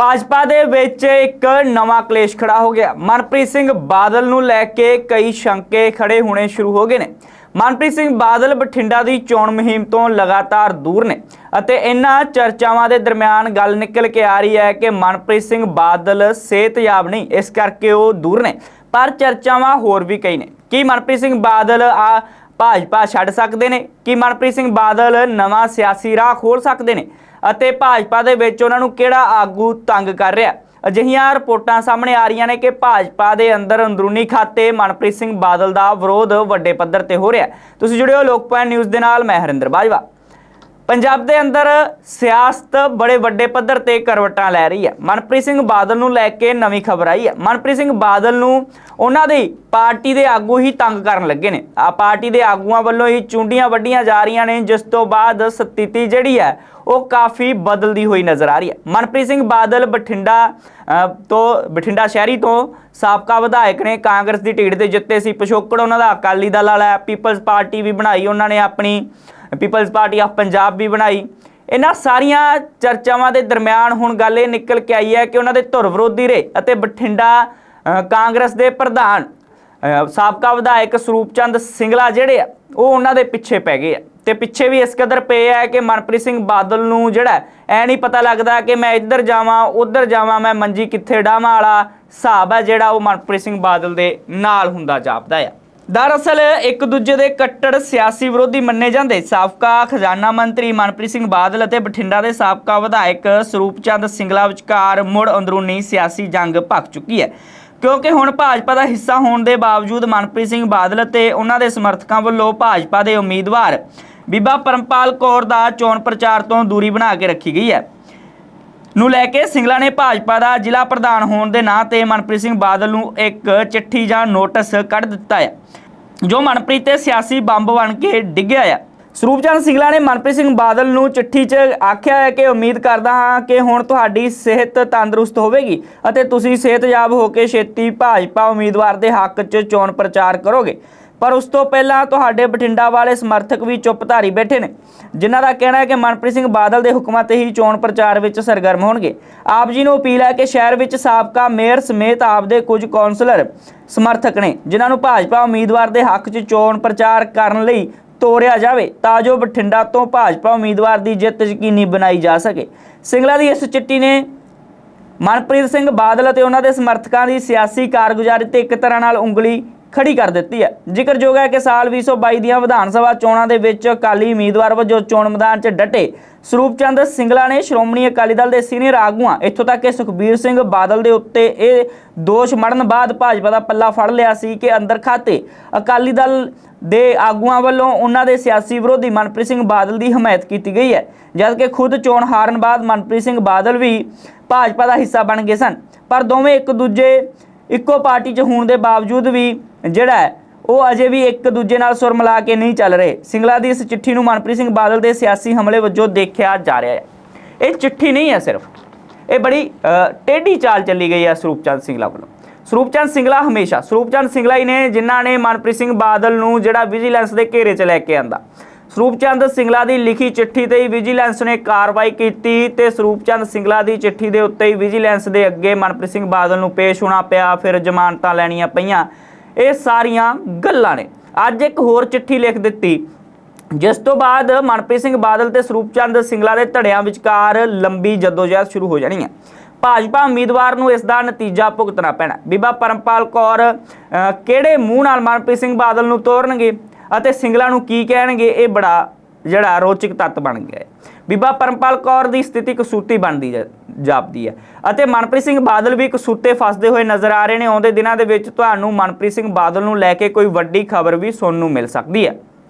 ਭਾਜਪਾ ਦੇ ਵਿੱਚ ਇੱਕ ਨਵਾਂ ਕਲੇਸ਼ ਖੜਾ ਹੋ ਗਿਆ। ਮਨਪ੍ਰੀਤ ਸਿੰਘ ਬਾਦਲ ਨੂੰ ਲੈ ਕੇ ਕਈ ਸ਼ੰਕੇ ਖੜੇ ਹੋਣੇ ਸ਼ੁਰੂ ਹੋ ਗਏ ਨੇ। ਮਨਪ੍ਰੀਤ ਸਿੰਘ ਬਾਦਲ ਬਠਿੰਡਾ ਦੀ ਚੋਣ ਮੁਹਿੰਮ ਤੋਂ ਲਗਾਤਾਰ ਦੂਰ ਨੇ ਅਤੇ ਇਹਨਾਂ ਚਰਚਾਵਾਂ ਦੇ ਦਰਮਿਆਨ ਗੱਲ ਨਿਕਲ ਕੇ ਆ ਰਹੀ ਹੈ ਕਿ ਮਨਪ੍ਰੀਤ ਸਿੰਘ ਬਾਦਲ ਸਿਹਤਯਾਬ ਨਹੀਂ, ਇਸ ਕਰਕੇ ਉਹ ਦੂਰ ਨੇ। ਪਰ ਚਰਚਾਵਾਂ ਹੋਰ ਵੀ ਕਈ ਨੇ। ਕੀ ਮਨਪ੍ਰੀਤ ਸਿੰਘ ਬਾਦਲ ਆ ਭਾਜਪਾ ਛੱਡ ਸਕਦੇ ਨੇ? ਕੀ ਮਨਪ੍ਰੀਤ ਸਿੰਘ ਬਾਦਲ ਨਵਾਂ ਸਿਆਸੀ ਰਾਹ ਖੋਲ ਸਕਦੇ ਨੇ? ਅਤੇ ਭਾਜਪਾ ਦੇ ਵਿੱਚ ਉਹਨਾਂ ਨੂੰ ਕਿਹੜਾ ਆਗੂ ਤੰਗ ਕਰ ਰਿਹਾ? ਅਜਿਹੀਆਂ ਰਿਪੋਰਟਾਂ ਸਾਹਮਣੇ ਆ ਰਹੀਆਂ ਨੇ ਕਿ ਭਾਜਪਾ ਦੇ ਅੰਦਰ ਅੰਦਰੂਨੀ ਖਾਤੇ ਮਨਪ੍ਰੀਤ ਸਿੰਘ ਬਾਦਲ ਦਾ ਵਿਰੋਧ ਵੱਡੇ ਪੱਧਰ ਤੇ ਹੋ ਰਿਹਾ ਤੁਸੀਂ ਜੁੜਿਓ ਲੋਕਪਾਲ ਨਿਊਜ਼ ਦੇ ਨਾਲ, ਮੈਂ ਹਰਿੰਦਰ ਬਾਜਵਾ। ਪੰਜਾਬ ਦੇ ਅੰਦਰ ਸਿਆਸਤ ਬੜੇ ਵੱਡੇ ਪੱਧਰ ਤੇ ਕਰਵਟਾਂ ਲੈ ਰਹੀ ਹੈ। ਮਨਪ੍ਰੀਤ ਸਿੰਘ ਬਾਦਲ ਨੂੰ ਲੈ ਕੇ ਨਵੀਂ ਖਬਰ ਆਈ ਹੈ। ਮਨਪ੍ਰੀਤ ਸਿੰਘ ਬਾਦਲ ਨੂੰ ਉਹਨਾਂ ਦੀ ਪਾਰਟੀ ਦੇ ਆਗੂ ਹੀ ਤੰਗ ਕਰਨ ਲੱਗੇ ਨੇ। ਆ ਪਾਰਟੀ ਦੇ ਆਗੂਆਂ ਵੱਲੋਂ ਹੀ ਚੁੰਡੀਆਂ ਵੱਡੀਆਂ ਜਾ ਰਹੀਆਂ ਨੇ, ਜਿਸ ਤੋਂ ਬਾਅਦ ਸਥਿਤੀ ਜਿਹੜੀ ਹੈ, ਉਹ ਕਾਫੀ ਬਦਲਦੀ ਹੋਈ ਨਜ਼ਰ ਆ ਰਹੀ ਹੈ। ਮਨਪ੍ਰੀਤ ਸਿੰਘ ਬਾਦਲ ਬਠਿੰਡਾ ਤੋਂ, ਬਠਿੰਡਾ ਸ਼ਹਿਰੀ ਤੋਂ ਸਾਬਕਾ ਵਿਧਾਇਕ ਨੇ। ਕਾਂਗਰਸ ਦੀ ਟਿਕਟ ਤੇ ਜਿੱਤੇ ਸੀ। ਪਿਛੋਕੜ ਉਹਨਾਂ ਦਾ ਅਕਾਲੀ ਦਲ ਵਾਲਾ ਪੀਪਲਜ਼ ਪਾਰਟੀ ਵੀ ਬਣਾਈ ਉਹਨਾਂ ਨੇ ਆਪਣੀ। ਪੀਪਲਜ਼ ਪਾਰਟੀ ਆਫ ਪੰਜਾਬ ਵੀ ਬਣਾਈ। ਇਹਨਾਂ ਸਾਰੀਆਂ ਚਰਚਾਵਾਂ ਦੇ ਦਰਮਿਆਨ ਹੁਣ ਗੱਲ ਇਹ ਨਿਕਲ ਕੇ ਆਈ ਹੈ ਕਿ ਉਹਨਾਂ ਦੇ ਧੁਰ ਵਿਰੋਧੀ ਰਹੇ ਅਤੇ ਬਠਿੰਡਾ ਕਾਂਗਰਸ ਦੇ ਪ੍ਰਧਾਨ ਸਾਬਕਾ ਵਿਧਾਇਕ ਸਰੂਪ ਚੰਦ ਸਿੰਗਲਾ ਜਿਹੜੇ ਆ, ਉਹ ਉਹਨਾਂ ਦੇ ਪਿੱਛੇ ਪੈ ਗਏ ਆ। ਤੇ ਪਿੱਛੇ ਵੀ ਇਸ ਕਦਰ ਪਏ ਆ ਕਿ ਮਨਪ੍ਰੀਤ ਸਿੰਘ ਬਾਦਲ ਨੂੰ ਜਿਹੜਾ ਐ ਨਹੀਂ ਪਤਾ ਲੱਗਦਾ ਕਿ ਮੈਂ ਇੱਧਰ ਜਾਵਾਂ, ਉੱਧਰ ਜਾਵਾਂ, ਮੈਂ ਮੰਜੀ ਕਿੱਥੇ ਡਾਵਾਂ ਵਾਲਾ ਹਿਸਾਬ ਹੈ ਜਿਹੜਾ ਉਹ ਮਨਪ੍ਰੀਤ ਸਿੰਘ ਬਾਦਲ ਦੇ ਨਾਲ ਹੁੰਦਾ ਜਾਪਦਾ ਆ। ਦਰਅਸਲ, ਇੱਕ ਦੂਜੇ ਦੇ ਕੱਟੜ ਸਿਆਸੀ ਵਿਰੋਧੀ ਮੰਨੇ ਜਾਂਦੇ। ਸਾਬਕਾ ਖਜ਼ਾਨਾ ਮੰਤਰੀ ਮਨਪ੍ਰੀਤ ਸਿੰਘ ਬਾਦਲ ਅਤੇ ਬਠਿੰਡਾ ਦੇ ਸਾਬਕਾ ਵਿਧਾਇਕ ਸਰੂਪ ਚੰਦ ਸਿੰਗਲਾ ਵਿਚਕਾਰ ਮੁੜ ਅੰਦਰੂਨੀ ਸਿਆਸੀ ਜੰਗ ਭਖ ਚੁੱਕੀ ਹੈ। ਕਿਉਂਕਿ ਹੁਣ ਭਾਜਪਾ ਦਾ ਹਿੱਸਾ ਹੋਣ ਦੇ ਬਾਵਜੂਦ ਮਨਪ੍ਰੀਤ ਸਿੰਘ ਬਾਦਲ ਅਤੇ ਉਹਨਾਂ ਦੇ ਸਮਰਥਕਾਂ ਵੱਲੋਂ ਭਾਜਪਾ ਦੇ ਉਮੀਦਵਾਰ ਬੀਬਾ ਪਰਮਪਾਲ ਕੌਰ ਦਾ ਚੋਣ ਪ੍ਰਚਾਰ ਤੋਂ ਦੂਰੀ ਬਣਾ ਕੇ ਰੱਖੀ ਗਈ ਹੈ। ਨੂੰ ਲੈ ਕੇ ਸਿੰਗਲਾ ਨੇ ਭਾਜਪਾ ਦਾ ਜ਼ਿਲ੍ਹਾ ਪ੍ਰਧਾਨ ਹੋਣ ਦੇ ਨਾਂ ਤੇ ਮਨਪ੍ਰੀਤ ਸਿੰਘ ਬਾਦਲ ਨੂੰ ਇੱਕ ਚਿੱਠੀ ਜਾਂ ਨੋਟਿਸ ਕੱਢ ਦਿੱਤਾ ਹੈ ਜੋ ਮਨਪ੍ਰੀਤ ਤੇ ਸਿਆਸੀ ਬੰਬ ਬਣ ਕੇ ਡਿੱਗਿਆ ਹੈ ਸਰੂਪਚੰਦ ਸਿੰਗਲਾ ਨੇ ਮਨਪ੍ਰੀਤ ਸਿੰਘ ਬਾਦਲ ਨੂੰ ਚਿੱਠੀ 'ਚ ਆਖਿਆ ਹੈ ਕਿ ਉਮੀਦ ਕਰਦਾ ਹਾਂ ਕਿ ਹੁਣ ਤੁਹਾਡੀ ਸਿਹਤ ਤੰਦਰੁਸਤ ਹੋਵੇਗੀ ਅਤੇ ਤੁਸੀਂ ਸਿਹਤਯਾਬ ਹੋ ਕੇ ਛੇਤੀ ਭਾਜਪਾ ਉਮੀਦਵਾਰ ਦੇ ਹੱਕ 'ਚ ਚੋਣ ਪ੍ਰਚਾਰ ਕਰੋਗੇ। ਪਰ ਉਸ ਤੋਂ ਪਹਿਲਾਂ ਤੁਹਾਡੇ ਬਠਿੰਡਾ ਵਾਲੇ ਸਮਰਥਕ ਵੀ ਚੁੱਪ ਧਾਰੀ ਬੈਠੇ ਨੇ, ਜਿਨ੍ਹਾਂ ਦਾ ਕਹਿਣਾ ਹੈ ਕਿ ਮਨਪ੍ਰੀਤ ਸਿੰਘ ਬਾਦਲ ਦੇ ਹੁਕਮਾਂ ਤੇ ਹੀ ਚੋਣ ਪ੍ਰਚਾਰ ਵਿੱਚ ਸਰਗਰਮ ਹੋਣਗੇ। ਆਪ ਜੀ ਨੂੰ ਅਪੀਲ ਹੈ ਕਿ ਸ਼ਹਿਰ ਵਿੱਚ ਸਾਬਕਾ ਮੇਅਰ ਸਮੇਤ ਆਪ ਦੇ ਕੁਝ ਕੌਂਸਲਰ ਸਮਰਥਕ ਨੇ, ਜਿਨ੍ਹਾਂ ਨੂੰ ਭਾਜਪਾ ਉਮੀਦਵਾਰ ਦੇ ਹੱਕ 'ਚ ਚੋਣ ਪ੍ਰਚਾਰ ਕਰਨ ਲਈ ਤੋਰਿਆ ਜਾਵੇ, ਤਾਂ ਜੋ ਬਠਿੰਡਾ ਤੋਂ ਭਾਜਪਾ ਉਮੀਦਵਾਰ ਦੀ ਜਿੱਤ ਯਕੀਨੀ ਬਣਾਈ ਜਾ ਸਕੇ। ਸਿੰਗਲਾ ਦੀ ਇਸ ਚਿੱਠੀ ਨੇ ਮਨਪ੍ਰੀਤ ਸਿੰਘ ਬਾਦਲ ਅਤੇ ਉਹਨਾਂ ਦੇ ਸਮਰਥਕਾਂ ਦੀ ਸਿਆਸੀ ਕਾਰਗੁਜ਼ਾਰੀ ਤੇ ਇੱਕ ਤਰ੍ਹਾਂ ਨਾਲ ਉਂਗਲੀ ਖੜੀ ਕਰ ਦਿੱਤੀ ਹੈ। ਜ਼ਿਕਰਯੋਗ ਹੈ ਕਿ ਸਾਲ 2022 ਦੀਆਂ ਵਿਧਾਨ ਸਭਾ ਚੋਣਾਂ ਦੇ ਵਿੱਚ ਅਕਾਲੀ ਉਮੀਦਵਾਰ ਵਜੋਂ ਚੋਣ ਮੈਦਾਨ 'ਚ ਡਟੇ। ਸਰੂਪ ਚੰਦ ਸਿੰਗਲਾ ਨੇ ਸ਼੍ਰੋਮਣੀ ਅਕਾਲੀ ਦਲ ਦੇ ਸੀਨੀਅਰ ਆਗੂਆਂ, ਇੱਥੋਂ ਤੱਕ ਕਿ ਸੁਖਬੀਰ ਸਿੰਘ ਬਾਦਲ ਦੇ ਉੱਤੇ ਇਹ ਦੋਸ਼ ਮੜਨ ਬਾਅਦ ਭਾਜਪਾ ਦਾ ਪੱਲਾ ਫੜ ਲਿਆ ਸੀ ਕਿ ਅੰਦਰ ਖਾਤੇ। ਅਕਾਲੀ ਦਲ ਦੇ ਆਗੂਆਂ ਵੱਲੋਂ ਉਹਨਾਂ ਦੇ ਸਿਆਸੀ ਵਿਰੋਧੀ ਮਨਪ੍ਰੀਤ ਸਿੰਘ ਬਾਦਲ ਦੀ ਹਮਾਇਤ ਕੀਤੀ ਗਈ ਹੈ, ਜਦਕਿ ਖੁਦ ਚੋਣ ਹਾਰਨ ਬਾਅਦ ਮਨਪ੍ਰੀਤ ਸਿੰਘ ਬਾਦਲ ਵੀ ਭਾਜਪਾ ਦਾ ਹਿੱਸਾ ਬਣ ਗਏ ਸਨ। ਪਰ ਦੋਵੇਂ ਇੱਕ ਦੂਜੇ ਇੱਕੋ ਪਾਰਟੀ 'ਚ ਹੋਣ ਦੇ ਬਾਵਜੂਦ ਵੀ ਜਿਹੜਾ ਹੈ, ਉਹ ਅਜੇ ਵੀ ਇੱਕ ਦੂਜੇ ਨਾਲ ਸੁਰ ਮਿਲਾ ਕੇ ਨਹੀਂ ਚੱਲ ਰਹੇ। ਸਿੰਗਲਾ ਦੀ ਇਸ ਚਿੱਠੀ ਨੂੰ ਮਨਪ੍ਰੀਤ ਸਿੰਘ ਬਾਦਲ ਦੇ ਸਿਆਸੀ ਹਮਲੇ ਵਜੋਂ ਦੇਖਿਆ ਜਾ ਰਿਹਾ ਹੈ। ਇਹ ਚਿੱਠੀ ਨਹੀਂ ਹੈ ਸਿਰਫ, ਇਹ ਬੜੀ ਟੇਢੀ ਚਾਲ ਚੱਲੀ ਗਈ ਹੈ ਸਰੂਪਚੰਦ ਸਿੰਗਲਾ ਵੱਲੋਂ। ਸਰੂਪਚੰਦ ਸਿੰਗਲਾ ਹਮੇਸ਼ਾ, ਸਰੂਪਚੰਦ ਸਿੰਗਲਾ ਹੀ ਨੇ ਜਿਨ੍ਹਾਂ ਨੇ ਮਨਪ੍ਰੀਤ ਸਿੰਘ ਬਾਦਲ ਨੂੰ ਜਿਹੜਾ ਵਿਜੀਲੈਂਸ ਦੇ ਘੇਰੇ 'ਚ ਲੈ ਕੇ ਆਂਦਾ। ਸਰੂਪਚੰਦ ਸਿੰਗਲਾ ਦੀ ਲਿਖੀ ਚਿੱਠੀ ਤੇ ਹੀ ਵਿਜੀਲੈਂਸ ਨੇ ਕਾਰਵਾਈ ਕੀਤੀ ਤੇ ਸਰੂਪਚੰਦ ਸਿੰਗਲਾ ਦੀ ਚਿੱਠੀ ਦੇ ਉੱਤੇ ਹੀ ਵਿਜੀਲੈਂਸ ਦੇ ਅੱਗੇ ਮਨਪ੍ਰੀਤ ਸਿੰਘ ਬਾਦਲ ਨੂੰ ਪੇਸ਼ ਹੋਣਾ ਪਿਆ, ਫਿਰ ਜ਼ਮਾਨਤਾਂ ਲੈਣੀਆਂ ਪਈਆਂ। ਇਹ ਸਾਰੀਆਂ ਗੱਲਾਂ ਨੇ। ਅੱਜ ਇੱਕ ਹੋਰ ਚਿੱਠੀ ਲਿਖ ਦਿੱਤੀ। ਜਿਸ ਤੋਂ ਬਾਅਦ ਮਨਪ੍ਰੀਤ ਸਿੰਘ ਬਾਦਲ ਤੇ ਸਰੂਪਚੰਦ ਸਿੰਗਲਾ ਦੇ ਧੜਿਆਂ ਵਿਚਕਾਰ ਲੰਬੀ ਜਦੋਜਹਿਦ ਸ਼ੁਰੂ ਹੋ ਜਾਣੀ ਹੈ। ਭਾਜਪਾ ਉਮੀਦਵਾਰ ਨੂੰ ਇਸ ਦਾ ਨਤੀਜਾ ਭੁਗਤਣਾ ਪੈਣਾ। ਬੀਬਾ ਪਰਮਪਾਲ ਕੌਰ ਕਿਹੜੇ ਮੂੰਹ ਨਾਲ ਮਨਪ੍ਰੀਤ ਸਿੰਘ ਬਾਦਲ ਨੂੰ ਤੋਰਨਗੇ? ਅਤੇ ਸਿੰਗਲਾ ਨੂੰ ਕੀ ਕਹਿਣਗੇ, ਇਹ ਬੜਾ ਜਿਹੜਾ ਰੋਚਕ ਤੱਤ ਬਣ ਗਿਆ ਹੈ। ਬੀਬਾ ਪਰਮਪਾਲ ਕੌਰ ਦੀ ਸਥਿਤੀ ਕਸੂਤੀ ਬਣਦੀ ਜਾ- ਜਾਪਦੀ ਹੈ ਅਤੇ ਮਨਪ੍ਰੀਤ ਸਿੰਘ ਬਾਦਲ ਵੀ ਕਸੂਤੇ ਫਸਦੇ ਹੋਏ ਨਜ਼ਰ ਆ ਰਹੇ ਨੇ। ਆਉਂਦੇ ਦਿਨਾਂ ਦੇ ਵਿੱਚ ਤੁਹਾਨੂੰ ਮਨਪ੍ਰੀਤ ਸਿੰਘ ਬਾਦਲ ਨੂੰ ਲੈ ਕੇ ਕੋਈ ਵੱਡੀ ਖਬਰ ਵੀ ਸੁਣਨ ਨੂੰ ਮਿਲ ਸਕਦੀ ਹੈ।